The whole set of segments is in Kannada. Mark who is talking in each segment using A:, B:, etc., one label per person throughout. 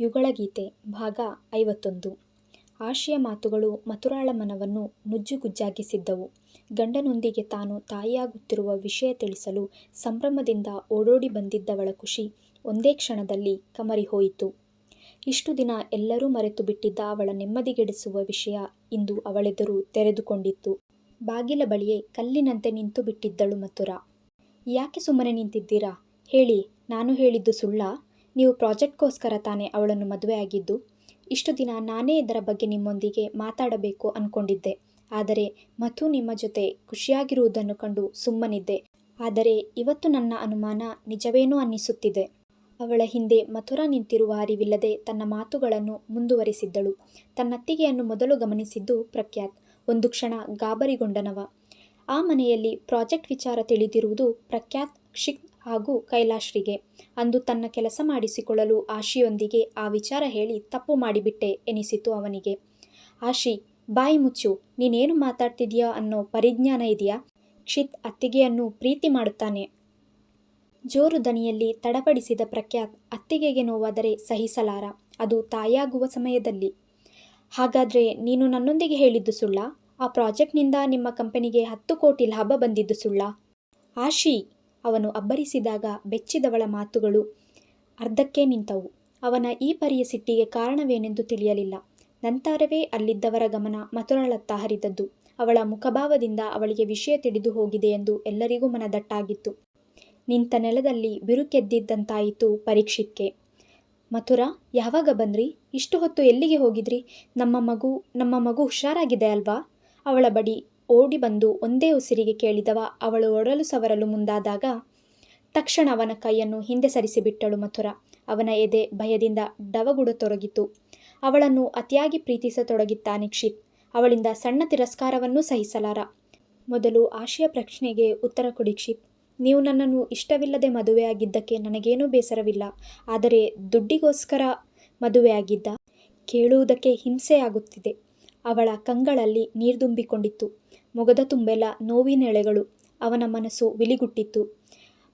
A: ಯುಗಳಗೀತೆ ಭಾಗ ಐವತ್ತೊಂದು ಆಶಿಯ ಮಾತುಗಳು ಮಥುರಾಳ ಮನವನ್ನು ನುಜ್ಜುಗುಜ್ಜಾಗಿಸಿದ್ದವು. ಗಂಡನೊಂದಿಗೆ ತಾನು ತಾಯಿಯಾಗುತ್ತಿರುವ ವಿಷಯ ತಿಳಿಸಲು ಸಂಭ್ರಮದಿಂದ ಓಡೋಡಿ ಬಂದಿದ್ದವಳ ಖುಷಿ ಒಂದೇ ಕ್ಷಣದಲ್ಲಿ ಕಮರಿಹೋಯಿತು. ಇಷ್ಟು ದಿನ ಎಲ್ಲರೂ ಮರೆತುಬಿಟ್ಟಿದ್ದ ಅವಳ ನೆಮ್ಮದಿಗೆಡಿಸುವ ವಿಷಯ ಇಂದು ಅವಳೆದುರು ತೆರೆದುಕೊಂಡಿತ್ತು. ಬಾಗಿಲ ಬಳಿಯೇ ಕಲ್ಲಿನಂತೆ ನಿಂತುಬಿಟ್ಟಿದ್ದಳು ಮಥುರಾ. ಯಾಕೆ ಸುಮ್ಮನೆ ನಿಂತಿದ್ದೀರಾ? ಹೇಳಿ, ನಾನು ಹೇಳಿದ್ದು ಸುಳ್ಳಾ? ನೀವು ಪ್ರಾಜೆಕ್ಟ್ಗೋಸ್ಕರ ತಾನೇ ಅವಳನ್ನು ಮದುವೆ ಆಗಿದ್ದು ಇಷ್ಟು ದಿನ ನಾನೇ ಇದರ ಬಗ್ಗೆ ನಿಮ್ಮೊಂದಿಗೆ ಮಾತಾಡಬೇಕು ಅಂದ್ಕೊಂಡಿದ್ದೆ ಆದರೆ ಮಥು ನಿಮ್ಮ ಜೊತೆ ಖುಷಿಯಾಗಿರುವುದನ್ನು ಕಂಡು ಸುಮ್ಮನಿದ್ದೆ. ಆದರೆ ಇವತ್ತು ನನ್ನ ಅನುಮಾನ ನಿಜವೇನೋ ಅನ್ನಿಸುತ್ತಿದೆ. ಅವಳ ಹಿಂದೆ ಮಥುರ ನಿಂತಿರುವ ಅರಿವಿಲ್ಲದೆ ತನ್ನ ಮಾತುಗಳನ್ನು ಮುಂದುವರಿಸಿದ್ದಳು ತನ್ನತ್ತಿಗೆಯನ್ನು ಮೊದಲು ಗಮನಿಸಿದ್ದು ಪ್ರಖ್ಯಾತ್. ಒಂದು ಕ್ಷಣ ಗಾಬರಿಗೊಂಡನವ. ಆ ಮನೆಯಲ್ಲಿ ಪ್ರಾಜೆಕ್ಟ್ ವಿಚಾರ ತಿಳಿದಿರುವುದು ಪ್ರಖ್ಯಾತ್, ಕ್ಷಿತ್ ಹಾಗೂ ಕೈಲಾಶ್ರಿಗೆ. ಅಂದು ತನ್ನ ಕೆಲಸ ಮಾಡಿಸಿಕೊಳ್ಳಲು ಆಶಿಯೊಂದಿಗೆ ಆ ವಿಚಾರ ಹೇಳಿ ತಪ್ಪು ಮಾಡಿಬಿಟ್ಟೆ ಎನಿಸಿತು ಅವನಿಗೆ. ಆಶಿ, ಬಾಯಿ ಮುಚ್ಚು ನೀನೇನು ಮಾತಾಡ್ತಿದ್ಯಾ ಅನ್ನೋ ಪರಿಜ್ಞಾನ ಇದೆಯಾ ಕ್ಷಿತ್ ಅತ್ತಿಗೆಯನ್ನು ಪ್ರೀತಿ ಮಾಡುತ್ತಾನೆ. ಜೋರು ದನಿಯಲ್ಲಿ ತಡಪಡಿಸಿದ ಪ್ರಖ್ಯಾತ್ ಅತ್ತಿಗೆಗೆ ನೋವಾದರೆ ಸಹಿಸಲಾರ. ಅದು ತಾಯಾಗುವ ಸಮಯದಲ್ಲಿ. ಹಾಗಾದರೆ ನೀನು ನನ್ನೊಂದಿಗೆ ಹೇಳಿದ್ದು ಸುಳ್ಳಾ? ಆ ಪ್ರಾಜೆಕ್ಟ್ನಿಂದ ನಿಮ್ಮ ಕಂಪನಿಗೆ ಹತ್ತು ಕೋಟಿ ಲಾಭ ಬಂದಿದ್ದು ಸುಳ್ಳ ಆಶೀ ಅವನು ಅಬ್ಬರಿಸಿದಾಗ ಬೆಚ್ಚಿದವಳ ಮಾತುಗಳು ಅರ್ಧಕ್ಕೆ ನಿಂತವು. ಅವನ ಈ ಪರಿಯ ಸಿಟ್ಟಿಗೆ ಕಾರಣವೇನೆಂದು ತಿಳಿಯಲಿಲ್ಲ. ನಂತರವೇ ಅಲ್ಲಿದ್ದವರ ಗಮನ ಮಥುರಳತ್ತ ಹರಿದದ್ದು. ಅವಳ ಮುಖಭಾವದಿಂದ ಅವಳಿಗೆ ವಿಷಯ ತಿಳಿದು ಹೋಗಿದೆ ಎಂದು ಎಲ್ಲರಿಗೂ ಮನದಟ್ಟಾಗಿತ್ತು. ನಿಂತ ನೆಲದಲ್ಲಿ ಬಿರುಕೆದ್ದಿದ್ದಂತಾಯಿತು ಪರೀಕ್ಷಿತ್ಗೆ. ಮಥುರಾ, ಯಾವಾಗ ಬಂದ್ರಿ? ಇಷ್ಟು ಹೊತ್ತು ಎಲ್ಲಿಗೆ ಹೋಗಿದ್ರಿ? ನಮ್ಮ ಮಗು ನಮ್ಮ ಮಗು ಹುಷಾರಾಗಿದೆ ಅಲ್ವಾ? ಅವಳ ಬಳಿ ಓಡಿ ಬಂದು ಒಂದೇ ಉಸಿರಿಗೆ ಕೇಳಿದವ ಅವಳು ಒಡಲು ಸವರಲು ಮುಂದಾದಾಗ, ತಕ್ಷಣ ಅವನ ಕೈಯನ್ನು ಹಿಂದೆ ಸರಿಸಿಬಿಟ್ಟಳು ಮಥುರ. ಅವನ ಎದೆ ಭಯದಿಂದ ಡವಗುಡತೊಡಗಿತು. ಅವಳನ್ನು ಅತಿಯಾಗಿ ಪ್ರೀತಿಸತೊಡಗಿತ್ತಾನೆ ಕ್ಷಿತ್. ಅವಳಿಂದ ಸಣ್ಣ ತಿರಸ್ಕಾರವನ್ನೂ ಸಹಿಸಲಾರ. ಮೊದಲು ಆಶಯ ಪ್ರಶ್ನೆಗೆ ಉತ್ತರ ಕೊಡಿ ಕ್ಷಿತ್. ನೀವು ನನ್ನನ್ನು ಇಷ್ಟವಿಲ್ಲದೆ ಮದುವೆಯಾಗಿದ್ದಕ್ಕೆ ನನಗೇನೂ ಬೇಸರವಿಲ್ಲ. ಆದರೆ ದುಡ್ಡಿಗೋಸ್ಕರ ಮದುವೆಯಾಗಿದ್ದ? ಕೇಳುವುದಕ್ಕೆ ಹಿಂಸೆಯಾಗುತ್ತಿದೆ. ಅವಳ ಕಂಗಳಲ್ಲಿ ನೀರ್ತುಂಬಿಕೊಂಡಿತ್ತು. ಮೊಗದ ತುಂಬೆಲ್ಲ ನೋವಿನೆಳೆಗಳು. ಅವನ ಮನಸ್ಸು ವಿಲಿಗುಟ್ಟಿತ್ತು.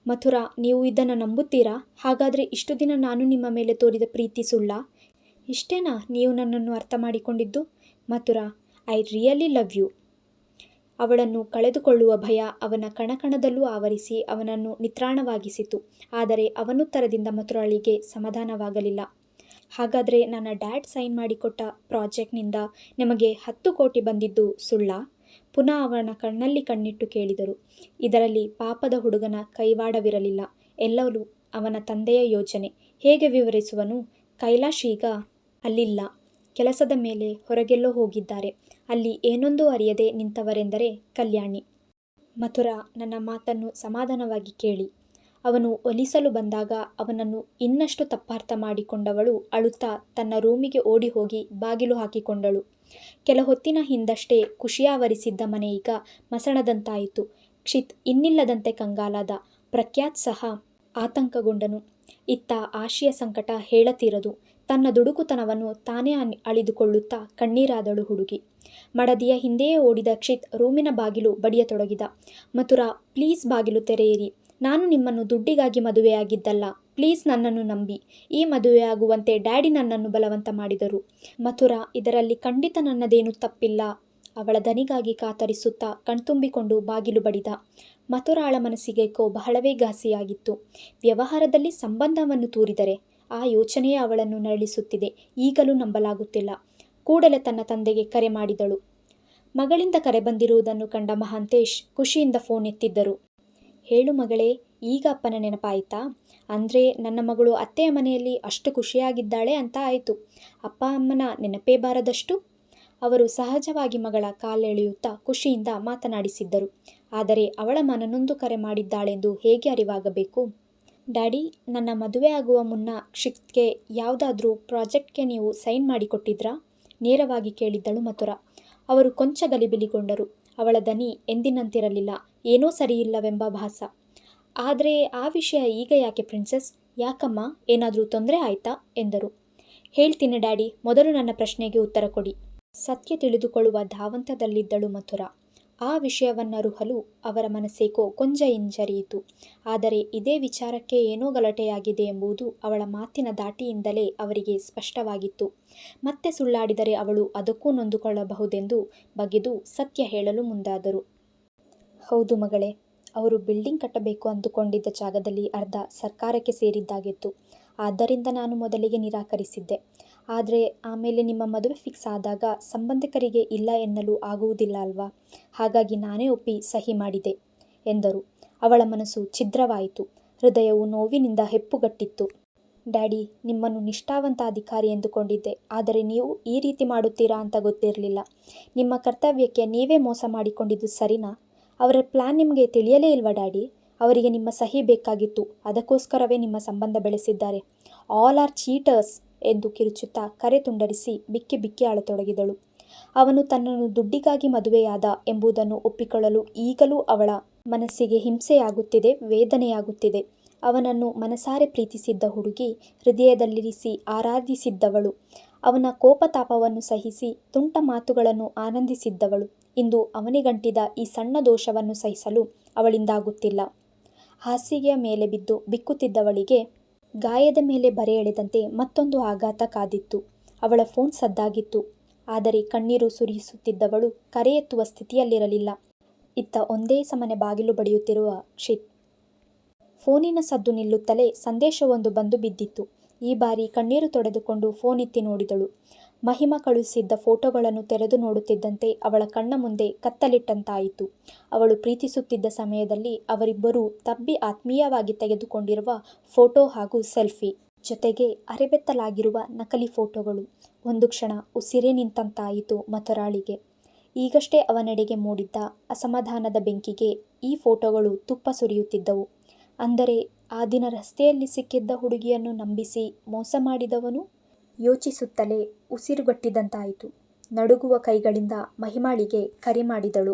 A: ಮಥುರಾ, ನೀವು ಇದನ್ನು ನಂಬುತ್ತೀರಾ? ಹಾಗಾದರೆ ಇಷ್ಟು ದಿನ ನಾನು ನಿಮ್ಮ ಮೇಲೆ ತೋರಿದ ಪ್ರೀತಿ ಸುಳ್ಳಾ? ಇಷ್ಟೇನಾ ನೀವು ನನ್ನನ್ನು ಅರ್ಥ ಮಾಡಿಕೊಂಡಿದ್ದು Mathura, I really love you. ಅವಳನ್ನು ಕಳೆದುಕೊಳ್ಳುವ ಭಯ ಅವನ ಕಣಕಣದಲ್ಲೂ ಆವರಿಸಿ ಅವನನ್ನು ನಿತ್ರಾಣವಾಗಿಸಿತು. ಆದರೆ ಅವನುತ್ತರದಿಂದ ಮಥುರಾಳಿಗೆ ಸಮಾಧಾನವಾಗಲಿಲ್ಲ. ಹಾಗಾದರೆ ನನ್ನ ಡ್ಯಾಡ್ ಸೈನ್ ಮಾಡಿಕೊಟ್ಟ ಪ್ರಾಜೆಕ್ಟ್ನಿಂದ ನಿಮಗೆ ಹತ್ತು ಕೋಟಿ ಬಂದಿದ್ದು ಸುಳ್ಳಾ? ಪುನಃ ಅವನ ಕಣ್ಣಲ್ಲಿ ಕಣ್ಣಿಟ್ಟು ಕೇಳಿದರು. ಇದರಲ್ಲಿ ಪಾಪದ ಹುಡುಗನ ಕೈವಾಡವಿರಲಿಲ್ಲ. ಎಲ್ಲವೂ ಅವನ ತಂದೆಯ ಯೋಚನೆ. ಹೇಗೆ ವಿವರಿಸುವನು? ಕೈಲಾಶ್ ಈಗ ಅಲ್ಲಿಲ್ಲ. ಕೆಲಸದ ಮೇಲೆ ಹೊರಗೆಲ್ಲೋ ಹೋಗಿದ್ದಾರೆ. ಅಲ್ಲಿ ಏನೊಂದು ಅರಿಯದೆ ನಿಂತವರೆಂದರೆ ಕಲ್ಯಾಣಿ. ಮಥುರಾ, ನನ್ನ ಮಾತನ್ನು ಸಮಾಧಾನವಾಗಿ ಕೇಳಿ. ಅವನು ಒಲಿಸಲು ಬಂದಾಗ ಅವನನ್ನು ಇನ್ನಷ್ಟು ತಪ್ಪಾರ್ಥ ಮಾಡಿಕೊಂಡವಳು ಅಳುತ್ತಾ ತನ್ನ ರೂಮಿಗೆ ಓಡಿ ಹೋಗಿ ಬಾಗಿಲು ಹಾಕಿಕೊಂಡಳು. ಕೆಲ ಹೊತ್ತಿನ ಹಿಂದಷ್ಟೇ ಖುಷಿಯಾವರಿಸಿದ್ದ ಮನೆ ಈಗ ಮಸಣದಂತಾಯಿತು. ಕ್ಷಿತ್ ಇನ್ನಿಲ್ಲದಂತೆ ಕಂಗಾಲಾದ. ಪ್ರಖ್ಯಾತ್ ಸಹ ಆತಂಕಗೊಂಡನು. ಇತ್ತ ಆಶಿಯ ಸಂಕಟ ಹೇಳತೀರದು. ತನ್ನ ದುಡುಕುತನವನ್ನು ತಾನೇ ಅಳಿದುಕೊಳ್ಳುತ್ತಾ ಕಣ್ಣೀರಾದಳು ಹುಡುಗಿ. ಮಡದಿಯ ಹಿಂದೆಯೇ ಓಡಿದ ಕ್ಷಿತ್ ರೂಮಿನ ಬಾಗಿಲು ಬಡಿಯತೊಡಗಿದ. ಮಥುರಾ, ಪ್ಲೀಸ್ ಬಾಗಿಲು ತೆರೆಯಿರಿ. ನಾನು ನಿಮ್ಮನ್ನು ದುಡ್ಡಿಗಾಗಿ ಮದುವೆಯಾಗಿದ್ದಲ್ಲ. ಪ್ಲೀಸ್ ನನ್ನನ್ನು ನಂಬಿ. ಈ ಮದುವೆಯಾಗುವಂತೆ ಡ್ಯಾಡಿ ನನ್ನನ್ನು ಬಲವಂತ ಮಾಡಿದರು. ಮಥುರಾ, ಇದರಲ್ಲಿ ಖಂಡಿತ ನನ್ನದೇನೂ ತಪ್ಪಿಲ್ಲ ಅವಳ ದನಿಗಾಗಿ ಕಾತರಿಸುತ್ತಾ ಕಣ್ತುಂಬಿಕೊಂಡು ಬಾಗಿಲು ಬಡಿದ. ಮಥುರಾಳ ಮನಸ್ಸಿಗೇಕೋ ಬಹಳವೇ ಘಾಸಿಯಾಗಿತ್ತು. ವ್ಯವಹಾರದಲ್ಲಿ ಸಂಬಂಧವನ್ನು ತೂರಿದರೆ? ಆ ಯೋಚನೆಯೇ ಅವಳನ್ನು ನರಳಿಸುತ್ತಿದೆ. ಈಗಲೂ ನಂಬಲಾಗುತ್ತಿಲ್ಲ. ಕೂಡಲೇ ತನ್ನ ತಂದೆಗೆ ಕರೆ ಮಾಡಿದಳು. ಮಗಳಿಂದ ಕರೆ ಬಂದಿರುವುದನ್ನು ಕಂಡ ಮಹಾಂತೇಶ್ ಖುಷಿಯಿಂದ ಫೋನ್ ಎತ್ತಿದ್ದರು. ಹೇಳು ಮಗಳೇ, ಈಗ ಅಪ್ಪನ ನೆನಪಾಯಿತಾ? ಅಂದ್ರೆ ನನ್ನ ಮಗಳು ಅತ್ತೆಯ ಮನೆಯಲ್ಲಿ ಅಷ್ಟು ಖುಷಿಯಾಗಿದ್ದಾಳೆ ಅಂತ ಆಯಿತು ಅಪ್ಪ ಅಮ್ಮನ ನೆನಪೇ ಬಾರದಷ್ಟು? ಅವರು ಸಹಜವಾಗಿ ಮಗಳ ಕಾಲೆಳೆಯುತ್ತಾ ಖುಷಿಯಿಂದ ಮಾತನಾಡಿಸಿದ್ದರು. ಆದರೆ ಅವಳ ಮನನೊಂದು ಕರೆ ಮಾಡಿದ್ದಾಳೆಂದು ಹೇಗೆ ಅರಿವಾಗಬೇಕು? ಡ್ಯಾಡಿ, ನನ್ನ ಮದುವೆ ಆಗುವ ಮುನ್ನ ಕ್ಷಿತ್ಗೆ ಯಾವುದಾದ್ರೂ ಪ್ರಾಜೆಕ್ಟ್ಗೆ ನೀವು ಸೈನ್ ಮಾಡಿಕೊಟ್ಟಿದ್ರಾ? ನೇರವಾಗಿ ಕೇಳಿದ್ದಳು ಮಥುರ. ಅವರು ಕೊಂಚ ಗಲಿಬಿಲಿಗೊಂಡರು. ಅವಳ ದನಿ ಎಂದಿನಂತಿರಲಿಲ್ಲ. ಏನೋ ಸರಿಯಿಲ್ಲವೆಂಬ ಭಾಸ. ಆದರೆ ಆ ವಿಷಯ ಈಗ ಯಾಕೆ ಪ್ರಿನ್ಸೆಸ್? ಯಾಕಮ್ಮ, ಏನಾದರೂ ತೊಂದರೆ ಆಯ್ತಾ? ಎಂದರು. ಹೇಳ್ತೀನಿ ಡ್ಯಾಡಿ, ಮೊದಲು ನನ್ನ ಪ್ರಶ್ನೆಗೆ ಉತ್ತರ ಕೊಡಿ. ಸತ್ಯ ತಿಳಿದುಕೊಳ್ಳುವ ಧಾವಂತದಲ್ಲಿದ್ದಳು ಮಥುರ. ಆ ವಿಷಯವನ್ನರುಹಲು ಅವರ ಮನಸ್ಸೇಕೋ ಕೊಂಚ ಹಿಂಜರಿಯಿತು. ಆದರೆ ಇದೇ ವಿಚಾರಕ್ಕೆ ಏನೋ ಗಲಾಟೆಯಾಗಿದೆ ಎಂಬುದು ಅವಳ ಮಾತಿನ ದಾಟಿಯಿಂದಲೇ ಅವರಿಗೆ ಸ್ಪಷ್ಟವಾಗಿತ್ತು. ಮತ್ತೆ ಸುಳ್ಳಾಡಿದರೆ ಅವಳು ಅದಕ್ಕೂ ನೊಂದುಕೊಳ್ಳಬಹುದೆಂದು ಬಗೆದು ಸತ್ಯ ಹೇಳಲು ಮುಂದಾದರು. ಹೌದು ಮಗಳೇ, ಅವರು ಬಿಲ್ಡಿಂಗ್ ಕಟ್ಟಬೇಕು ಅಂದುಕೊಂಡಿದ್ದ ಜಾಗದಲ್ಲಿ ಅರ್ಧ ಸರ್ಕಾರಕ್ಕೆ ಸೇರಿದ್ದಾಗಿತ್ತು. ಆದ್ದರಿಂದ ನಾನು ಮೊದಲಿಗೆ ನಿರಾಕರಿಸಿದ್ದೆ. ಆದರೆ ಆಮೇಲೆ ನಿಮ್ಮ ಮದುವೆ ಫಿಕ್ಸ್ ಆದಾಗ ಸಂಬಂಧಿಕರಿಗೆ ಇಲ್ಲ ಎನ್ನಲು ಆಗುವುದಿಲ್ಲ ಅಲ್ವಾ? ಹಾಗಾಗಿ ನಾನೇ ಒಪ್ಪಿ ಸಹಿ ಮಾಡಿದೆ ಎಂದರು. ಅವಳ ಮನಸ್ಸು ಛಿದ್ರವಾಯಿತು. ಹೃದಯವು ನೋವಿನಿಂದ ಹೆಪ್ಪುಗಟ್ಟಿತ್ತು. ಡ್ಯಾಡಿ, ನಿಮ್ಮನ್ನು ನಿಷ್ಠಾವಂತ ಅಧಿಕಾರಿ ಎಂದುಕೊಂಡಿದ್ದೆ. ಆದರೆ ನೀವು ಈ ರೀತಿ ಮಾಡುತ್ತೀರಾ ಅಂತ ಗೊತ್ತಿರಲಿಲ್ಲ ನಿಮ್ಮ ಕರ್ತವ್ಯಕ್ಕೆ ನೀವೇ ಮೋಸ ಮಾಡಿಕೊಂಡಿದ್ದು ಸರಿನಾ? ಅವರ ಪ್ಲ್ಯಾನ್ ನಿಮಗೆ ತಿಳಿಯಲೇ ಇಲ್ವಾ ಡ್ಯಾಡಿ? ಅವರಿಗೆ ನಿಮ್ಮ ಸಹಿ ಬೇಕಾಗಿತ್ತು. ಅದಕ್ಕೋಸ್ಕರವೇ ನಿಮ್ಮ ಸಂಬಂಧ ಬೆಳೆಸಿದ್ದಾರೆ. ಆಲ್ ಆರ್ ಚೀಟರ್ಸ್ ಎಂದು ಕಿರುಚುತ್ತಾ ಕರೆ ತುಂಡರಿಸಿ ಬಿಕ್ಕಿ ಬಿಕ್ಕಿ ಅಳತೊಡಗಿದಳು. ಅವನು ತನ್ನನ್ನು ದುಡ್ಡಿಗಾಗಿ ಮದುವೆಯಾದ ಎಂಬುದನ್ನು ಒಪ್ಪಿಕೊಳ್ಳಲು ಈಗಲೂ ಅವಳ ಮನಸ್ಸಿಗೆ ಹಿಂಸೆಯಾಗುತ್ತಿದೆ, ವೇದನೆಯಾಗುತ್ತಿದೆ. ಅವನನ್ನು ಮನಸಾರೆ ಪ್ರೀತಿಸಿದ್ದ ಹುಡುಗಿ, ಹೃದಯದಲ್ಲಿರಿಸಿ ಆರಾಧಿಸಿದ್ದವಳು, ಅವನ ಕೋಪತಾಪವನ್ನು ಸಹಿಸಿ ತುಂಟ ಮಾತುಗಳನ್ನು ಆನಂದಿಸಿದ್ದವಳು ಇಂದು ಅವನಿಗಂಟಿದ ಈ ಸಣ್ಣ ದೋಷವನ್ನು ಸಹಿಸಲು ಅವಳಿಂದಾಗುತ್ತಿಲ್ಲ. ಹಾಸಿಗೆಯ ಮೇಲೆ ಬಿದ್ದು ಬಿಕ್ಕುತ್ತಿದ್ದವಳಿಗೆ ಗಾಯದ ಮೇಲೆ ಬರೆ ಎಳೆದಂತೆ ಮತ್ತೊಂದು ಆಘಾತ ಕಾದಿತ್ತು. ಅವಳ ಫೋನ್ ಸದ್ದಾಗಿತ್ತು. ಆದರೆ ಕಣ್ಣೀರು ಸುರಿಸುತ್ತಿದ್ದವಳು ಕರೆ ಎತ್ತುವ ಸ್ಥಿತಿಯಲ್ಲಿರಲಿಲ್ಲ. ಇತ್ತ ಒಂದೇ ಸಮನೆ ಬಾಗಿಲು ಬಡಿಯುತ್ತಿರುವ ಕ್ಷಿತ್. ಫೋನಿನ ಸದ್ದು ನಿಲ್ಲುತ್ತಲೇ ಸಂದೇಶವೊಂದು ಬಂದು ಬಿದ್ದಿತ್ತು. ಈ ಬಾರಿ ಕಣ್ಣೀರು ತೊಡೆದುಕೊಂಡು ಫೋನ್ ಎತ್ತಿ ನೋಡಿದಳು. ಮಹಿಮಾ ಕಳುಹಿಸಿದ್ದ ಫೋಟೋಗಳನ್ನು ತೆರೆದು ನೋಡುತ್ತಿದ್ದಂತೆ ಅವಳ ಕಣ್ಣ ಮುಂದೆ ಕತ್ತಲಿಟ್ಟಂತಾಯಿತು. ಅವಳು ಪ್ರೀತಿಸುತ್ತಿದ್ದ ಸಮಯದಲ್ಲಿ ಅವರಿಬ್ಬರೂ ತಬ್ಬಿ ಆತ್ಮೀಯವಾಗಿ ತೆಗೆದುಕೊಂಡಿರುವ ಫೋಟೋ ಹಾಗೂ ಸೆಲ್ಫಿ. ಜೊತೆಗೆ ಅರೆಬೆತ್ತಲಾಗಿರುವ ನಕಲಿ ಫೋಟೋಗಳು. ಒಂದು ಕ್ಷಣ ಉಸಿರೇ ನಿಂತಂತಾಯಿತು ಮಥುರಾಳಿಗೆ. ಈಗಷ್ಟೇ ಅವನೆಡೆಗೆ ಮೂಡಿದ್ದ ಅಸಮಾಧಾನದ ಬೆಂಕಿಗೆ ಈ ಫೋಟೋಗಳು ತುಪ್ಪ ಸುರಿಯುತ್ತಿದ್ದವು. ಅಂದರೆ ಆ ದಿನ ರಸ್ತೆಯಲ್ಲಿ ಸಿಕ್ಕಿದ್ದ ಹುಡುಗಿಯನ್ನು ನಂಬಿಸಿ ಮೋಸ ಮಾಡಿದವನು? ಯೋಚಿಸುತ್ತಲೇ ಉಸಿರುಗಟ್ಟಿದಂತಾಯಿತು. ನಡುಗುವ ಕೈಗಳಿಂದ ಮಹಿಮಾಳಿಗೆ ಕರೆ ಮಾಡಿದಳು.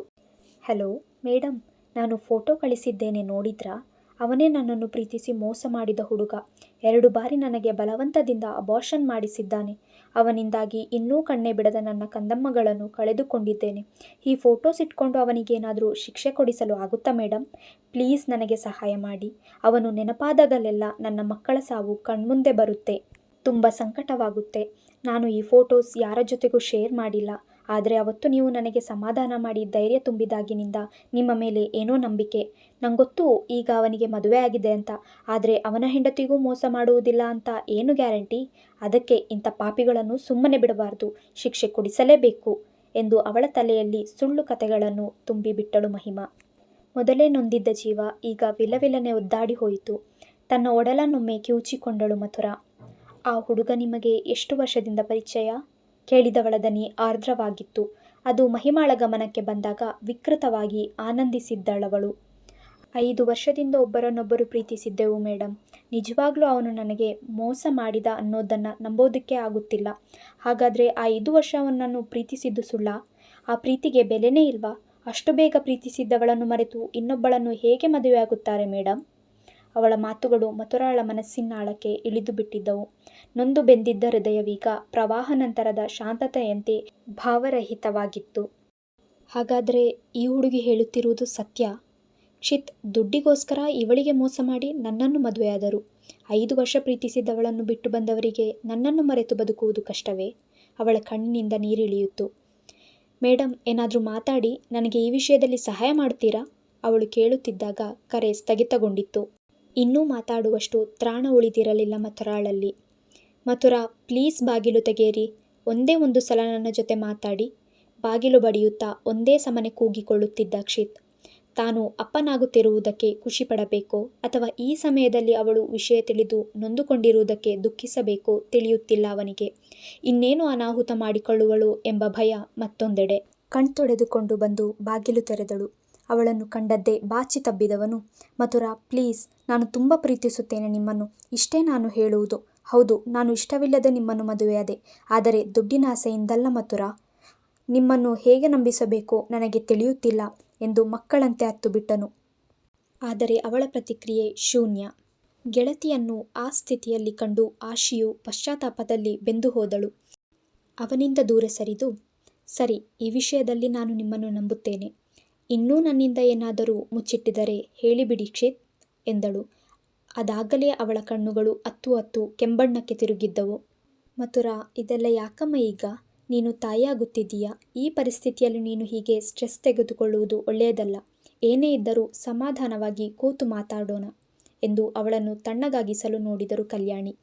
A: ಹಲೋ ಮೇಡಮ್ ನಾನು ಫೋಟೋ ಕಳಿಸಿದ್ದೇನೆ ನೋಡಿದ್ರಾ? ಅವನೇ ನನ್ನನ್ನು ಪ್ರೀತಿಸಿ ಮೋಸ ಮಾಡಿದ ಹುಡುಗ. ಎರಡು ಬಾರಿ ನನಗೆ ಬಲವಂತದಿಂದ ಅಬಾರ್ಷನ್ ಮಾಡಿಸಿದ್ದಾನೆ. ಅವನಿಂದಾಗಿ ಇನ್ನೂ ಕಣ್ಣೇ ಬಿಡದ ನನ್ನ ಕಂದಮ್ಮಗಳನ್ನು ಕಳೆದುಕೊಂಡಿದ್ದೇನೆ. ಈ ಫೋಟೋಸ್ ಇಟ್ಕೊಂಡು ಅವನಿಗೇನಾದರೂ ಶಿಕ್ಷೆ ಕೊಡಿಸಲು ಆಗುತ್ತಾ ಮೇಡಮ್ ಪ್ಲೀಸ್ ನನಗೆ ಸಹಾಯ ಮಾಡಿ. ಅವನು ನೆನಪಾದಾಗಲೆಲ್ಲ ನನ್ನ ಮಕ್ಕಳ ಸಾವು ಕಣ್ಮುಂದೆ ಬರುತ್ತೆ. ತುಂಬ ಸಂಕಟವಾಗುತ್ತೆ. ನಾನು ಈ ಫೋಟೋಸ್ ಯಾರ ಜೊತೆಗೂ ಶೇರ್ ಮಾಡಿಲ್ಲ. ಆದ್ರೆ ಅವತ್ತು ನೀವು ನನಗೆ ಸಮಾಧಾನ ಮಾಡಿ ಧೈರ್ಯ ತುಂಬಿದಾಗಿನಿಂದ ನಿಮ್ಮ ಮೇಲೆ ಏನೋ ನಂಬಿಕೆ. ನಂಗೊತ್ತು ಈಗ ಅವನಿಗೆ ಮದುವೆ ಆಗಿದೆ ಅಂತ. ಆದರೆ ಅವನ ಹೆಂಡತಿಗೂ ಮೋಸ ಮಾಡುವುದಿಲ್ಲ ಅಂತ ಏನು ಗ್ಯಾರಂಟಿ? ಅದಕ್ಕೆ ಇಂಥ ಪಾಪಿಗಳನ್ನು ಸುಮ್ಮನೆ ಬಿಡಬಾರ್ದು. ಶಿಕ್ಷೆ ಕೊಡಿಸಲೇಬೇಕು ಎಂದು ಅವಳ ತಲೆಯಲ್ಲಿ ಸುಳ್ಳು ಕಥೆಗಳನ್ನು ತುಂಬಿಬಿಟ್ಟಳು ಮಹಿಮಾ. ಮೊದಲೇ ನೊಂದಿದ್ದ ಜೀವ ಈಗ ವಿಲವಿಲನೆ ಒದ್ದಾಡಿ ಹೋಯಿತು. ತನ್ನ ಒಡಲನ್ನೊಮ್ಮೆ ಕಿವುಚಿಕೊಂಡಳು ಮಥುರಾ. ಆ ಹುಡುಗ ನಿಮಗೆ ಎಷ್ಟು ವರ್ಷದಿಂದ ಪರಿಚಯ? ಕೇಳಿದವಳ ದನಿ ಆರ್ದ್ರವಾಗಿತ್ತು. ಅದು ಮಹಿಮಾಳ ಗಮನಕ್ಕೆ ಬಂದಾಗ ವಿಕೃತವಾಗಿ ಆನಂದಿಸಿದ್ದಳವಳು ಐದು ವರ್ಷದಿಂದ ಒಬ್ಬರನ್ನೊಬ್ಬರು ಪ್ರೀತಿಸಿದ್ದೆವು ಮೇಡಮ್ ನಿಜವಾಗ್ಲೂ ಅವನು ನನಗೆ ಮೋಸ ಮಾಡಿದ ಅನ್ನೋದನ್ನು ನಂಬೋದಕ್ಕೆ ಆಗುತ್ತಿಲ್ಲ. ಹಾಗಾದರೆ ಆ ಐದು ವರ್ಷ ಪ್ರೀತಿಸಿದ್ದು ಸುಳ್ಳ ಆ ಪ್ರೀತಿಗೆ ಬೆಲೆನೇ ಇಲ್ವಾ? ಅಷ್ಟು ಬೇಗ ಪ್ರೀತಿಸಿದ್ದವಳನ್ನು ಮರೆತು ಇನ್ನೊಬ್ಬಳನ್ನು ಹೇಗೆ ಮದುವೆಯಾಗುತ್ತಾರೆ, ಮೇಡಂ? ಅವಳ ಮಾತುಗಳು ಮಥುರಾಳ ಮನಸ್ಸಿನಾಳಕ್ಕೆ ಇಳಿದುಬಿಟ್ಟಿದ್ದವು. ನೊಂದು ಬೆಂದಿದ್ದ ಹೃದಯವೀಗ ಪ್ರವಾಹ ನಂತರದ ಶಾಂತತೆಯಂತೆ ಭಾವರಹಿತವಾಗಿತ್ತು. ಹಾಗಾದರೆ ಈ ಹುಡುಗಿ ಹೇಳುತ್ತಿರುವುದು ಸತ್ಯ? ಕ್ಷಿತ್, ದುಡ್ಡಿಗೋಸ್ಕರ ಇವಳಿಗೆ ಮೋಸ ಮಾಡಿ ನನ್ನನ್ನು ಮದುವೆಯಾದರು. ಐದು ವರ್ಷ ಪ್ರೀತಿಸಿದ್ದವಳನ್ನು ಬಿಟ್ಟು ಬಂದವರಿಗೆ ನನ್ನನ್ನು ಮರೆತು ಬದುಕುವುದು ಕಷ್ಟವೇ? ಅವಳ ಕಣ್ಣಿನಿಂದ ನೀರಿಳಿಯಿತು. ಮೇಡಮ್ ಏನಾದರೂ ಮಾತಾಡಿ, ನನಗೆ ಈ ವಿಷಯದಲ್ಲಿ ಸಹಾಯ ಮಾಡ್ತೀರಾ? ಅವಳು ಕೇಳುತ್ತಿದ್ದಾಗ ಕರೆ ಸ್ಥಗಿತಗೊಂಡಿತ್ತು. ಇನ್ನೂ ಮಾತಾಡುವಷ್ಟು ತ್ರಾಣ ಉಳಿದಿರಲಿಲ್ಲ ಮಥುರಾಳಲ್ಲಿ. ಮಥುರಾ, ಪ್ಲೀಸ್ ಬಾಗಿಲು ತೆಗೆಯಿರಿ. ಒಂದೇ ಒಂದು ಸಲ ನನ್ನ ಜೊತೆ ಮಾತಾಡಿ. ಬಾಗಿಲು ಬಡಿಯುತ್ತಾ ಒಂದೇ ಸಮನೆ ಕೂಗಿಕೊಳ್ಳುತ್ತಿದ್ದ ಅಕ್ಷಿತ್. ತಾನು ಅಪ್ಪನಾಗುತ್ತಿರುವುದಕ್ಕೆ ಖುಷಿಪಡಬೇಕೋ ಅಥವಾ ಈ ಸಮಯದಲ್ಲಿ ಅವಳು ವಿಷಯ ತಿಳಿದು ನೊಂದುಕೊಂಡಿರುವುದಕ್ಕೆ ದುಃಖಿಸಬೇಕೋ ತಿಳಿಯುತ್ತಿಲ್ಲ ಅವನಿಗೆ. ಇನ್ನೇನು ಅನಾಹುತ ಮಾಡಿಕೊಳ್ಳುವಳು ಎಂಬ ಭಯ ಮತ್ತೊಂದೆಡೆ. ಕಣ್ತೊಡೆದುಕೊಂಡು ಬಂದು ಬಾಗಿಲು ತೆರೆದಳು. ಅವಳನ್ನು ಕಂಡದ್ದೇ ಬಾಚಿ ತಬ್ಬಿದವನು, ಮಥುರಾ ಪ್ಲೀಸ್, ನಾನು ತುಂಬ ಪ್ರೀತಿಸುತ್ತೇನೆ ನಿಮ್ಮನ್ನು. ಇಷ್ಟೇ ನಾನು ಹೇಳುವುದು. ಹೌದು ನಾನು ಇಷ್ಟವಿಲ್ಲದೆ ನಿಮ್ಮನ್ನು ಮದುವೆಯಾದೆ. ಆದರೆ ದುಡ್ಡಿನ ಆಸೆಯಿಂದಲ್ಲ ಮಥುರಾ. ನಿಮ್ಮನ್ನು ಹೇಗೆ ನಂಬಿಸಬೇಕೋ ನನಗೆ ತಿಳಿಯುತ್ತಿಲ್ಲ ಎಂದು ಮಕ್ಕಳಂತೆ ಅತ್ತುಬಿಟ್ಟನು. ಆದರೆ ಅವಳ ಪ್ರತಿಕ್ರಿಯೆ ಶೂನ್ಯ. ಗೆಳತಿಯನ್ನು ಆ ಸ್ಥಿತಿಯಲ್ಲಿ ಕಂಡು ಆಶಿಯು ಪಶ್ಚಾತ್ತಾಪದಲ್ಲಿ ಬೆಂದು ಹೋದಳು ಅವನಿಂದ ದೂರ ಸರಿದು, ಸರಿ ಈ ವಿಷಯದಲ್ಲಿ ನಾನು ನಿಮ್ಮನ್ನು ನಂಬುತ್ತೇನೆ. ಇನ್ನೂ ನನ್ನಿಂದ ಏನಾದರೂ ಮುಚ್ಚಿಟ್ಟಿದರೆ ಹೇಳಿಬಿಡಿ ಕ್ಷಿತ್ ಎಂದಳು. ಅದಾಗಲೇ ಅವಳ ಕಣ್ಣುಗಳು ಅತ್ತು ಅತ್ತು ಕೆಂಬಣ್ಣಕ್ಕೆ ತಿರುಗಿದ್ದವು. ಮಥುರಾ, ಇದೆಲ್ಲ ಯಾಕಮ್ಮ ಈಗ? ನೀನು ತಾಯಿಯಾಗುತ್ತಿದ್ದೀಯ? ಈ ಪರಿಸ್ಥಿತಿಯಲ್ಲಿ ನೀನು ಹೀಗೆ ಸ್ಟ್ರೆಸ್ ತೆಗೆದುಕೊಳ್ಳುವುದು ಒಳ್ಳೆಯದಲ್ಲ. ಏನೇ ಇದ್ದರೂ ಸಮಾಧಾನವಾಗಿ ಕೂತು ಮಾತಾಡೋಣ ಎಂದು ಅವಳನ್ನು ತಣ್ಣಗಾಗಿಸಲು ನೋಡಿದರು ಕಲ್ಯಾಣಿ.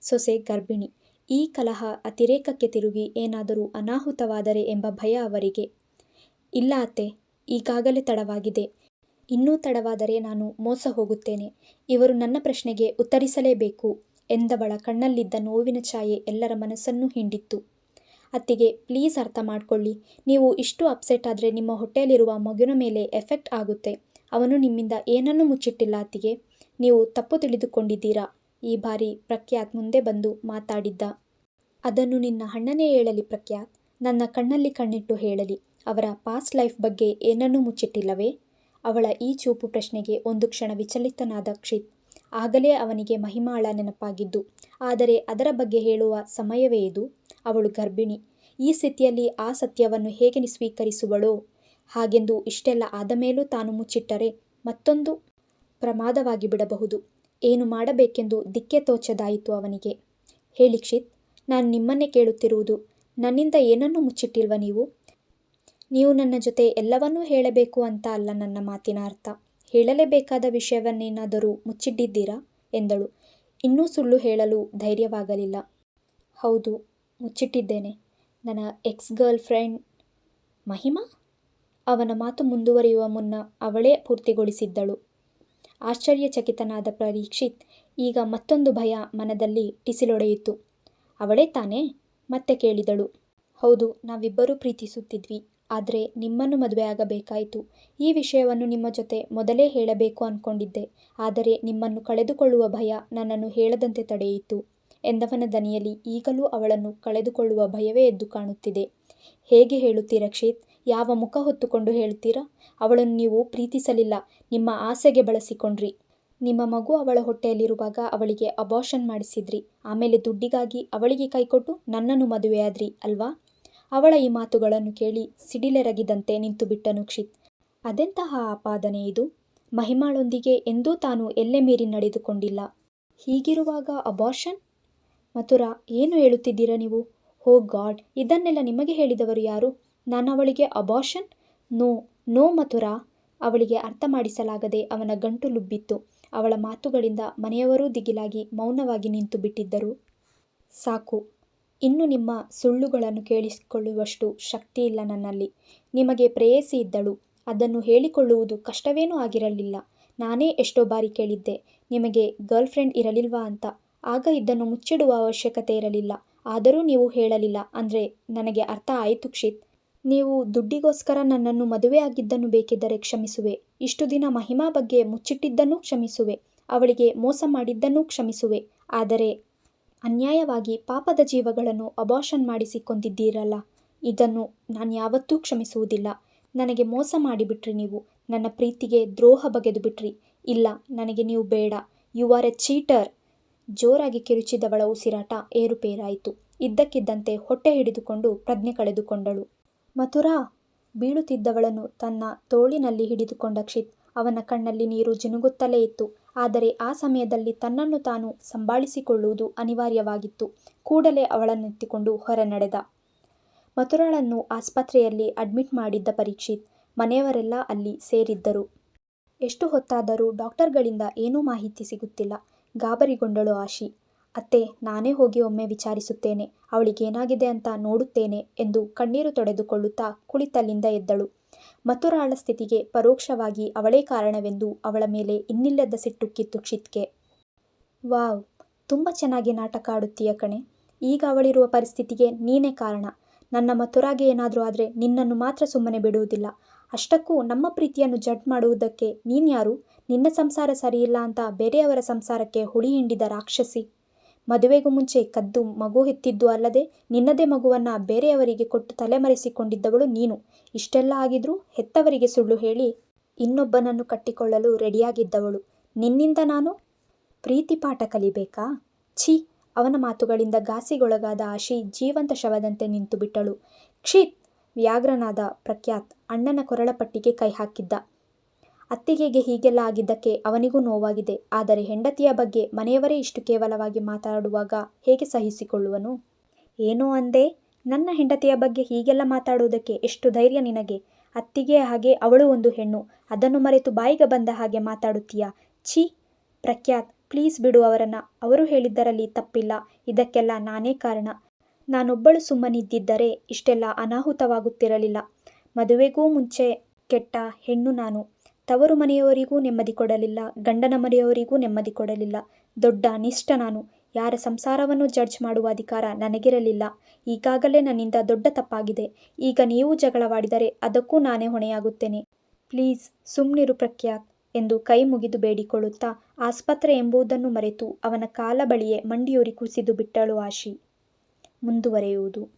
A: ಸೊಸೆ ಗರ್ಭಿಣಿ. ಈ ಕಲಹ ಅತಿರೇಕಕ್ಕೆ ತಿರುಗಿ ಏನಾದರೂ ಅನಾಹುತವಾದರೆ ಎಂಬ ಭಯ ಅವರಿಗೆ. ಇಲ್ಲ ಅತ್ತೆ ಈಗಾಗಲೇ ತಡವಾಗಿದೆ. ಇನ್ನೂ ತಡವಾದರೆ ನಾನು ಮೋಸ ಹೋಗುತ್ತೇನೆ. ಇವರು ನನ್ನ ಪ್ರಶ್ನೆಗೆ ಉತ್ತರಿಸಲೇಬೇಕು ಎಂದವಳ ಕಣ್ಣಲ್ಲಿದ್ದ ನೋವಿನ ಛಾಯೆ ಎಲ್ಲರ ಮನಸ್ಸನ್ನು ಹಿಂಡಿತ್ತು. ಅತ್ತಿಗೆ, ಪ್ಲೀಸ್ ಅರ್ಥ ಮಾಡಿಕೊಳ್ಳಿ. ನೀವು ಇಷ್ಟು ಅಪ್ಸೆಟ್ ಆದರೆ ನಿಮ್ಮ ಹೊಟ್ಟೆಯಲ್ಲಿರುವ ಮಗುವಿನ ಮೇಲೆ ಎಫೆಕ್ಟ್ ಆಗುತ್ತೆ. ಅವನು ನಿಮ್ಮಿಂದ ಏನನ್ನೂ ಮುಚ್ಚಿಟ್ಟಿಲ್ಲ ಅತ್ತಿಗೆ. ನೀವು ತಪ್ಪು ತಿಳಿದುಕೊಂಡಿದ್ದೀರಾ? ಈ ಬಾರಿ ಪ್ರಖ್ಯಾತ್ ಮುಂದೆ ಬಂದು ಮಾತಾಡಿದ್ದ. ಅದನ್ನು ನಿನ್ನ ಅಣ್ಣನೇ ಹೇಳಲಿ ಪ್ರಖ್ಯಾತ್. ನನ್ನ ಕಣ್ಣಲ್ಲಿ ಕಣ್ಣಿಟ್ಟು ಹೇಳಲಿ. ಅವರ ಪಾಸ್ಟ್ ಲೈಫ್ ಬಗ್ಗೆ ಏನನ್ನೂ ಮುಚ್ಚಿಟ್ಟಿಲ್ಲವೇ? ಅವಳ ಈ ಚೂಪು ಪ್ರಶ್ನೆಗೆ ಒಂದು ಕ್ಷಣ ವಿಚಲಿತನಾದ ಕ್ಷಿತ್. ಆಗಲೇ ಅವನಿಗೆ ಮಹಿಮಾಳ ನೆನಪಾಗಿದ್ದು, ಆದರೆ ಅದರ ಬಗ್ಗೆ ಹೇಳುವ ಸಮಯವೇ ಇದು? ಅವಳು ಗರ್ಭಿಣಿ. ಈ ಸ್ಥಿತಿಯಲ್ಲಿ ಆ ಸತ್ಯವನ್ನು ಹೇಗೆ ಸ್ವೀಕರಿಸುವಳೋ ಹಾಗೆಂದು ಇಷ್ಟೆಲ್ಲ ಆದ ಮೇಲೂ ತಾನು ಮುಚ್ಚಿಟ್ಟರೆ ಮತ್ತೊಂದು ಪ್ರಮಾದವಾಗಿ ಬಿಡಬಹುದು. ಏನು ಮಾಡಬೇಕೆಂದು ದಿಕ್ಕೆ ತೋಚದಾಯಿತು ಅವನಿಗೆ. ಹೇಳಿ ಕ್ಷಿತ್, ನಾನು ನಿಮ್ಮನ್ನೇ ಕೇಳುತ್ತಿರುವುದು, ನನ್ನಿಂದ ಏನನ್ನು ಮುಚ್ಚಿಟ್ಟಿಲ್ವ ನೀವು? ನೀವು ನನ್ನ ಜೊತೆ ಎಲ್ಲವನ್ನೂ ಹೇಳಬೇಕು ಅಂತ ಅಲ್ಲ ನನ್ನ ಮಾತಿನ ಅರ್ಥ. ಹೇಳಲೇಬೇಕಾದ ವಿಷಯವನ್ನೇನಾದರೂ ಮುಚ್ಚಿಟ್ಟಿದ್ದೀರಾ? ಎಂದಳು. ಇನ್ನೂ ಸುಳ್ಳು ಹೇಳಲು ಧೈರ್ಯವಾಗಲಿಲ್ಲ. ಹೌದು, ಮುಚ್ಚಿಟ್ಟಿದ್ದೇನೆ. ನನ್ನ ಎಕ್ಸ್ ಗರ್ಲ್ ಫ್ರೆಂಡ್ ಮಹಿಮಾ? ಅವನ ಮಾತು ಮುಂದುವರಿಯುವ ಮುನ್ನ ಅವಳೇ ಪೂರ್ತಿಗೊಳಿಸಿದ್ದಳು. ಆಶ್ಚರ್ಯಚಕಿತನಾದ ಪರೀಕ್ಷಿತ್ ಈಗ ಮತ್ತೊಂದು ಭಯ ಮನದಲ್ಲಿ ಟಿಸಿಲೊಡೆಯಿತು ಅವಳೇ ತಾನೇ? ಮತ್ತೆ ಕೇಳಿದಳು. ಹೌದು, ನಾವಿಬ್ಬರೂ ಪ್ರೀತಿಸುತ್ತಿದ್ವಿ. ಆದರೆ ನಿಮ್ಮನ್ನು ಮದುವೆಯಾಗಬೇಕಾಯಿತು ಈ ವಿಷಯವನ್ನು ನಿಮ್ಮ ಜೊತೆ ಮೊದಲೇ ಹೇಳಬೇಕು ಅಂದ್ಕೊಂಡಿದ್ದೆ ಆದರೆ ನಿಮ್ಮನ್ನು ಕಳೆದುಕೊಳ್ಳುವ ಭಯ ನನ್ನನ್ನು ಹೇಳದಂತೆ ತಡೆಯಿತು. ಎಂದವನ ದನಿಯಲ್ಲಿ ಈಗಲೂ ಅವಳನ್ನು ಕಳೆದುಕೊಳ್ಳುವ ಭಯವೇ ಎದ್ದು ಕಾಣುತ್ತಿದೆ. ಹೇಗೆ ಹೇಳುತ್ತೀರಾ ಕ್ಷಿತ್? ಯಾವ ಮುಖ ಹೊತ್ತುಕೊಂಡು ಹೇಳ್ತೀರಾ ಅವಳನ್ನು ನೀವು ಪ್ರೀತಿಸಲಿಲ್ಲ. ನಿಮ್ಮ ಆಸೆಗೆ ಬಳಸಿಕೊಂಡ್ರಿ. ನಿಮ್ಮ ಮಗು ಅವಳ ಹೊಟ್ಟೆಯಲ್ಲಿರುವಾಗ ಅವಳಿಗೆ ಅಬಾರ್ಷನ್ ಮಾಡಿಸಿದ್ರಿ. ಆಮೇಲೆ ದುಡ್ಡಿಗಾಗಿ ಅವಳಿಗೆ ಕೈಕೊಟ್ಟು ನನ್ನನ್ನು ಮದುವೆಯಾದ್ರಿ, ಅಲ್ವಾ? ಅವಳ ಈ ಮಾತುಗಳನ್ನು ಕೇಳಿ ಸಿಡಿಲೆರಗಿದಂತೆ ನಿಂತುಬಿಟ್ಟನು ಕ್ಷಿತ್. ಅದೆಂತಹ ಆಪಾದನೆ ಇದು? ಮಹಿಮಾಳೊಂದಿಗೆ ಎಂದೂ ತಾನು ಎಲ್ಲೆ ಮೀರಿ ನಡೆದುಕೊಂಡಿಲ್ಲ. ಹೀಗಿರುವಾಗ ಅಬಾರ್ಷನ್? ಮಥುರಾ, ಏನು ಹೇಳುತ್ತಿದ್ದೀರಾ ನೀವು? ಹೋ ಗಾಡ್, ಇದನ್ನೆಲ್ಲ ನಿಮಗೆ ಹೇಳಿದವರು ಯಾರು? ನಾನು ಅವಳಿಗೆ ಅಬಾರ್ಷನ್? No no Mathura. ಅವಳಿಗೆ ಅರ್ಥ ಮಾಡಿಸಲಾಗದೆ ಅವನ ಗಂಟು ಲುಬ್ಬಿತ್ತು. ಅವಳ ಮಾತುಗಳಿಂದ ಮನೆಯವರೂ ದಿಗಿಲಾಗಿ ಮೌನವಾಗಿ ನಿಂತು ಬಿಟ್ಟಿದ್ದರು ಸಾಕು ಇನ್ನು ನಿಮ್ಮ ಸುಳ್ಳುಗಳನ್ನು ಕೇಳಿಸಿಕೊಳ್ಳುವಷ್ಟು ಶಕ್ತಿ ಇಲ್ಲ ನನ್ನಲ್ಲಿ. ನಿಮಗೆ ಪ್ರೇಯಸಿ ಇದ್ದಳು. ಅದನ್ನು ಹೇಳಿಕೊಳ್ಳುವುದು ಕಷ್ಟವೇನೂ ಆಗಿರಲಿಲ್ಲ. ನಾನೇ ಎಷ್ಟೋ ಬಾರಿ ಕೇಳಿದ್ದೆ, ನಿಮಗೆ ಗರ್ಲ್ಫ್ರೆಂಡ್ ಇರಲಿಲ್ವಾ ಅಂತ. ಆಗ ಇದನ್ನು ಮುಚ್ಚಿಡುವ ಅವಶ್ಯಕತೆ ಇರಲಿಲ್ಲ. ಆದರೂ ನೀವು ಹೇಳಲಿಲ್ಲ ಅಂದರೆ ನನಗೆ ಅರ್ಥ ಆಯಿತು ಕ್ಷಿತ್. ನೀವು ದುಡ್ಡಿಗೋಸ್ಕರ ನನ್ನನ್ನು ಮದುವೆಯಾಗಿದ್ದನ್ನು ಬೇಕಿದ್ದರೆ ಕ್ಷಮಿಸುವೆ. ಇಷ್ಟು ದಿನ ಮಹಿಮಾ ಬಗ್ಗೆ ಮುಚ್ಚಿಟ್ಟಿದ್ದನ್ನೂ ಕ್ಷಮಿಸುವೆ. ಅವಳಿಗೆ ಮೋಸ ಮಾಡಿದ್ದನ್ನೂ ಕ್ಷಮಿಸುವೆ. ಆದರೆ ಅನ್ಯಾಯವಾಗಿ ಪಾಪದ ಜೀವಗಳನ್ನು ಅಬಾಷನ್ ಮಾಡಿಸಿಕೊಂಡಿದ್ದೀರಲ್ಲ. ಇದನ್ನು ನಾನು ಯಾವತ್ತೂ ಕ್ಷಮಿಸುವುದಿಲ್ಲ. ನನಗೆ ಮೋಸ ಮಾಡಿಬಿಟ್ರಿ ನೀವು. ನನ್ನ ಪ್ರೀತಿಗೆ ದ್ರೋಹ ಬಗೆದು ಬಿಟ್ರಿ ಇಲ್ಲ, ನನಗೆ ನೀವು ಬೇಡ. You are a cheater. ಜೋರಾಗಿ ಕಿರುಚಿದವಳ ಉಸಿರಾಟ ಏರುಪೇರಾಯಿತು. ಇದ್ದಕ್ಕಿದ್ದಂತೆ ಹೊಟ್ಟೆ ಹಿಡಿದುಕೊಂಡು ಪ್ರಜ್ಞೆ ಕಳೆದುಕೊಂಡಳು. ಮಥುರಾ! ಬೀಳುತ್ತಿದ್ದವಳನ್ನು ತನ್ನ ತೋಳಿನಲ್ಲಿ ಹಿಡಿದುಕೊಂಡ ಕ್ಷಿತ್ ಅವನ ಕಣ್ಣಲ್ಲಿ ನೀರು ಜಿನುಗುತ್ತಲೇ ಇತ್ತು. ಆದರೆ ಆ ಸಮಯದಲ್ಲಿ ತನ್ನನ್ನು ತಾನು ಸಂಭಾಳಿಸಿಕೊಳ್ಳುವುದು ಅನಿವಾರ್ಯವಾಗಿತ್ತು. ಕೂಡಲೇ ಅವಳನ್ನೆತ್ತಿಕೊಂಡು ಹೊರ ನಡೆದ. ಮಥುರಾಳನ್ನು ಆಸ್ಪತ್ರೆಯಲ್ಲಿ ಅಡ್ಮಿಟ್ ಮಾಡಿದ್ದ ಪರೀಕ್ಷಿತ್ ಮನೆಯವರೆಲ್ಲ ಅಲ್ಲಿ ಸೇರಿದ್ದರು. ಎಷ್ಟು ಹೊತ್ತಾದರೂ ಡಾಕ್ಟರ್ಗಳಿಂದ ಏನೂ ಮಾಹಿತಿ ಸಿಗುತ್ತಿಲ್ಲ. ಗಾಬರಿಗೊಂಡಳು ಆಶಿ. ಅತ್ತೆ, ನಾನೇ ಹೋಗಿ ಒಮ್ಮೆ ವಿಚಾರಿಸುತ್ತೇನೆ. ಅವಳಿಗೇನಾಗಿದೆ ಅಂತ ನೋಡುತ್ತೇನೆ ಎಂದು ಕಣ್ಣೀರು ತೊಡೆದುಕೊಳ್ಳುತ್ತಾ ಕುಳಿತಲ್ಲಿಂದ ಎದ್ದಳು. ಮಥುರಾಳ ಸ್ಥಿತಿಗೆ ಪರೋಕ್ಷವಾಗಿ ಅವಳೇ ಕಾರಣವೆಂದು ಅವಳ ಮೇಲೆ ಇನ್ನಿಲ್ಲದ ಸಿಟ್ಟುಕ್ಕಿತ್ತು ಕ್ಷಿತ್ಗೆ. ವಾವ್, ತುಂಬ ಚೆನ್ನಾಗಿ ನಾಟಕ ಆಡುತ್ತೀಯ ಕಣೆ. ಈಗ ಅವಳಿರುವ ಪರಿಸ್ಥಿತಿಗೆ ನೀನೇ ಕಾರಣ. ನನ್ನ ಮಥುರಾಗೆ ಏನಾದರೂ ಆದರೆ ನಿನ್ನನ್ನು ಮಾತ್ರ ಸುಮ್ಮನೆ ಬಿಡುವುದಿಲ್ಲ. ಅಷ್ಟಕ್ಕೂ ನಮ್ಮ ಪ್ರೀತಿಯನ್ನು ಜಡ್ ಮಾಡುವುದಕ್ಕೆ ನೀನ್ಯಾರು ನಿನ್ನ ಸಂಸಾರ ಸರಿಯಿಲ್ಲ ಅಂತ ಬೇರೆಯವರ ಸಂಸಾರಕ್ಕೆ ಹುಳಿ ಹಿಂಡಿದ ರಾಕ್ಷಸಿ. ಮದುವೆಗೂ ಮುಂಚೆ ಕದ್ದು ಮಗು ಹೆತ್ತಿದ್ದು ಅಲ್ಲದೆ ನಿನ್ನದೇ ಮಗುವನ್ನು ಬೇರೆಯವರಿಗೆ ಕೊಟ್ಟು ತಲೆಮರೆಸಿಕೊಂಡಿದ್ದವಳು ನೀನು. ಇಷ್ಟೆಲ್ಲ ಆಗಿದ್ರೂ ಹೆತ್ತವರಿಗೆ ಸುಳ್ಳು ಹೇಳಿ ಇನ್ನೊಬ್ಬನನ್ನು ಕಟ್ಟಿಕೊಳ್ಳಲು ರೆಡಿಯಾಗಿದ್ದವಳು. ನಿನ್ನಿಂದ ನಾನು ಪ್ರೀತಿಪಾಠ ಕಲಿಬೇಕಾ? ಛೀ, ಅವನ ಮಾತುಗಳಿಂದ ಘಾಸಿಗೊಳಗಾದ ಆಶಿ ಜೀವಂತ ಶವದಂತೆ ನಿಂತು ಬಿಟ್ಟಳು ಕ್ಷಿತ್, ವ್ಯಾಘ್ರನಾದ ಪ್ರಖ್ಯಾತ್ ಅಣ್ಣನ ಕೊರಳಪಟ್ಟಿಗೆ ಕೈ ಹಾಕಿದ್ದ. ಅತ್ತಿಗೆಗೆ ಹೀಗೆಲ್ಲ ಆಗಿದ್ದಕ್ಕೆ ಅವನಿಗೂ ನೋವಾಗಿದೆ. ಆದರೆ ಹೆಂಡತಿಯ ಬಗ್ಗೆ ಮನೆಯವರೇ ಇಷ್ಟು ಕೇವಲವಾಗಿ ಮಾತಾಡುವಾಗ ಹೇಗೆ ಸಹಿಸಿಕೊಳ್ಳುವನು? ಏನೋ ಅಂದೆ? ನನ್ನ ಹೆಂಡತಿಯ ಬಗ್ಗೆ ಹೀಗೆಲ್ಲ ಮಾತಾಡುವುದಕ್ಕೆ ಎಷ್ಟು ಧೈರ್ಯ ನಿನಗೆ? ಅತ್ತಿಗೆ ಹಾಗೆ ಅವಳು ಒಂದು ಹೆಣ್ಣು. ಅದನ್ನು ಮರೆತು ಬಾಯಿಗೆ ಬಂದ ಹಾಗೆ ಮಾತಾಡುತ್ತೀಯಾ? ಛೀ! ಪ್ರಖ್ಯಾತ್, ಪ್ಲೀಸ್ ಬಿಡು ಅವರನ್ನ. ಅವರು ಹೇಳಿದ್ದರಲ್ಲಿ ತಪ್ಪಿಲ್ಲ. ಇದಕ್ಕೆಲ್ಲ ನಾನೇ ಕಾರಣ. ನಾನೊಬ್ಬಳು ಸುಮ್ಮನಿದ್ದಿದ್ದರೆ ಇಷ್ಟೆಲ್ಲ ಅನಾಹುತವಾಗುತ್ತಿರಲಿಲ್ಲ. ಮದುವೆಗೂ ಮುಂಚೆ ಕೆಟ್ಟ ಹೆಣ್ಣು ನಾನು. ತವರು ಮನೆಯವರಿಗೂ ನೆಮ್ಮದಿ ಕೊಡಲಿಲ್ಲ. ಗಂಡನ ಮನೆಯವರಿಗೂ ನೆಮ್ಮದಿ ಕೊಡಲಿಲ್ಲ. ದೊಡ್ಡ ಅನಿಷ್ಟ ನಾನು. ಯಾರ ಸಂಸಾರವನ್ನು ಜಡ್ಜ್ ಮಾಡುವ ಅಧಿಕಾರ ನನಗಿರಲಿಲ್ಲ. ಈಗಾಗಲೇ ನನ್ನಿಂದ ದೊಡ್ಡ ತಪ್ಪಾಗಿದೆ. ಈಗ ನೀವು ಜಗಳವಾಡಿದರೆ ಅದಕ್ಕೂ ನಾನೇ ಹೊಣೆಯಾಗುತ್ತೇನೆ. ಪ್ಲೀಸ್ ಸುಮ್ಮನಿರು ಪ್ರಖ್ಯಾತ್ ಎಂದು ಕೈ ಮುಗಿದು ಬೇಡಿಕೊಳ್ಳುತ್ತಾ ಆಸ್ಪತ್ರೆ ಎಂಬುದನ್ನು ಮರೆತು ಅವನ ಕಾಲ ಬಳಿಯೇ ಮಂಡಿಯೂರಿ ಕುಸಿದು ಬಿಟ್ಟಳು ಆಶಿ. ಮುಂದುವರೆಯುವುದು